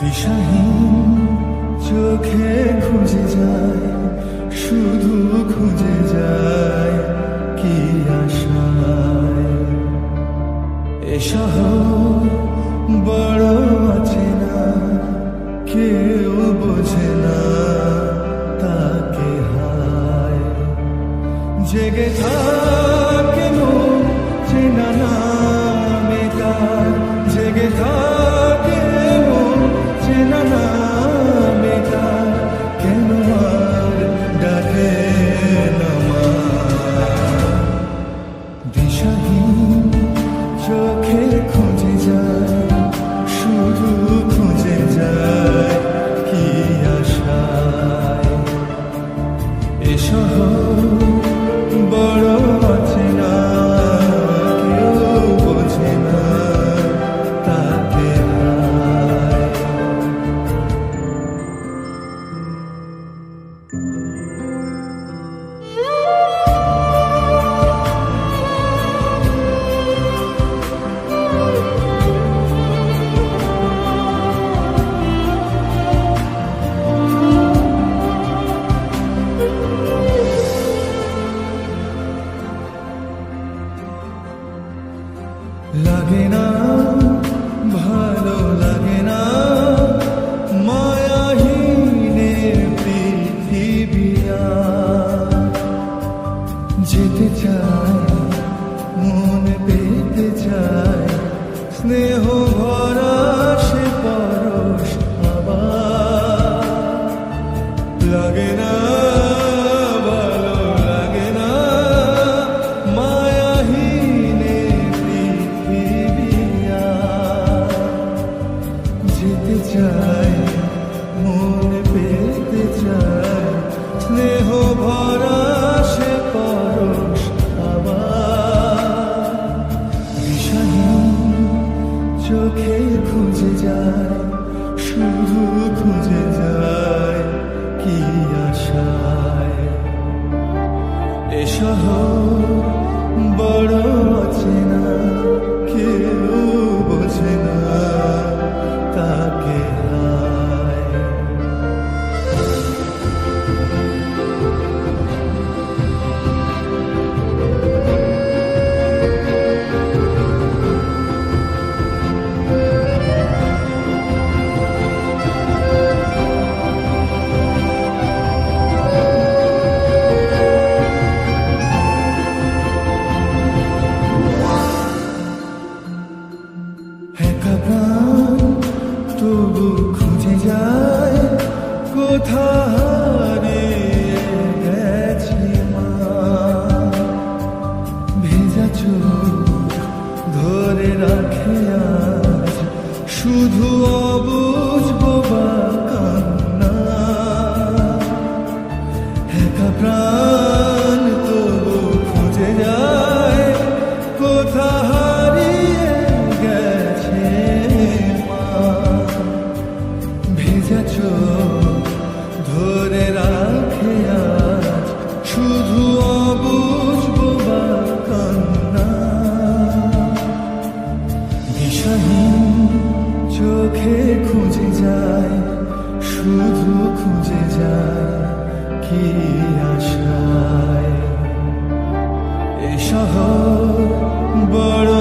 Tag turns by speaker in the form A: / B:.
A: দিশাহীন চোখে খুঁজে যায়, শুধু খুঁজে যায় কি আশায়। এসহ বড় আছে না, কেউ বোঝে না তাকে হায়। জেগে থাক শহর লাগে না। খুঁজে যায় শুধু খুঁজে যায় কি আশায়। এ কোথা হারিয়ে মা। ভেজা ধরে রাখে শুধু অবুঝবো বা কান্না। একা প্রাণ তবু খুঁজে গেছে মা। ভেজা খুঁজে যায় কি আশায়। এ শহর বড়